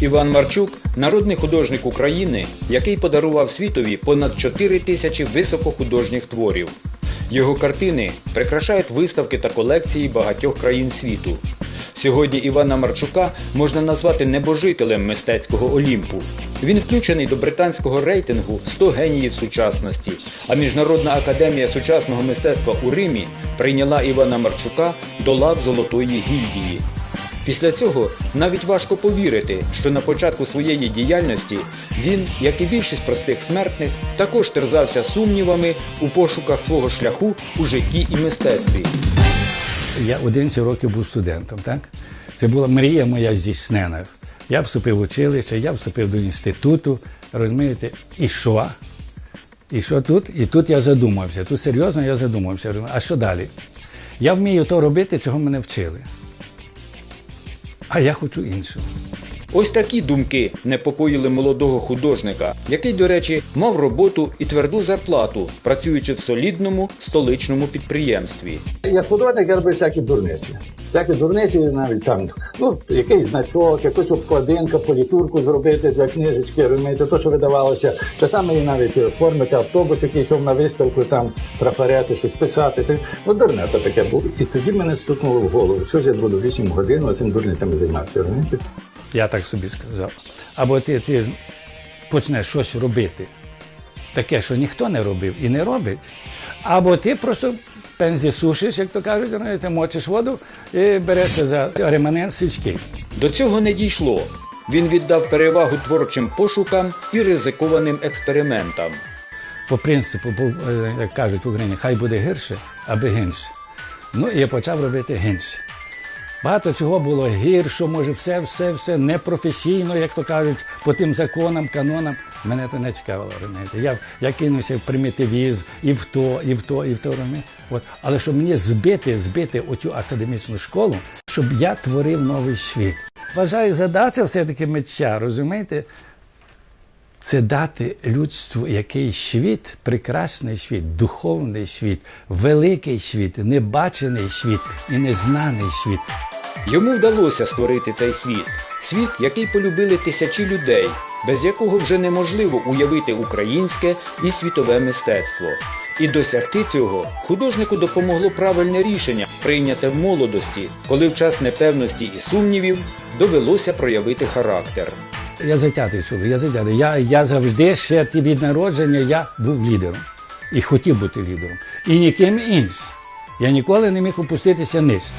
Іван Марчук народний художник України, який подарував світові понад 4 тисячі високохудожніх творів. Його картини прикрашають виставки та колекції багатьох країн світу. Сьогодні Івана Марчука можна назвати небожителем мистецького Олімпу. Він включений до британського рейтингу 100 геніїв сучасності, а Міжнародна академія сучасного мистецтва у Римі прийняла Івана Марчука до лав Золотої гільдії. Після цього навіть важко повірити, що на початку своєї діяльності він, як і більшість простих смертних, також терзався сумнівами у пошуках свого шляху у житті і мистецтві. Я 11 років був студентом, так? Це була мрія моя здійснена. Я вступив в училище, я вступив до інституту, розумієте, і що? І що тут? І тут я задумався. Тут серйозно я задумався. А що далі? Я вмію то робити, чого мене вчили. А я хочу іншого. Ось такі думки непокоїли молодого художника, який, до речі, мав роботу і тверду зарплату, працюючи в солідному столичному підприємстві. Як художник я робив всякі дурниці. Всякі дурниці навіть там, ну, якийсь значок, якусь обкладинка, політурку зробити для книжечки, розумієте, то, що видавалося. Те саме і навіть оформити автобус, який йшов на виставку, там трафарети, щось писати. Ти- Ну, дурне то таке було. І тоді мене стукнуло в голову. Що ж я буду 8 годин цим дурницями займатися, розумієте? Я так собі сказав. Або ти, ти почнеш щось робити, таке, що ніхто не робив і не робить, або ти просто пензлі сушиш, як то кажуть, ну, ти мочиш воду і берешся за реманент сільський. До цього не дійшло. Він віддав перевагу творчим пошукам і ризикованим експериментам. По принципу, е, як кажуть в Україні, хай буде гірше, аби гінше. Ну і я почав робити гінше. Багато чого було гірше, може, все, все, все непрофесійно, як то кажуть, по тим законам, канонам. Мене це не цікавило, розумієте. Я, я кинувся в примітивізм і в то, і в то, і в то. розумієте. От. Але щоб мені збити, збити оцю академічну школу, щоб я творив новий світ. Вважаю, задача все-таки митця, розумієте, це дати людству якийсь світ, прекрасний світ, духовний світ, великий світ, небачений світ і незнаний світ. Йому вдалося створити цей світ. Світ, який полюбили тисячі людей, без якого вже неможливо уявити українське і світове мистецтво. І досягти цього художнику допомогло правильне рішення, прийняте в молодості, коли в час непевності і сумнівів довелося проявити характер. Я затятий чоловік, я затятий. Я, я завжди ще від народження я був лідером і хотів бути лідером. І ніким іншим. Я ніколи не міг опуститися нижче.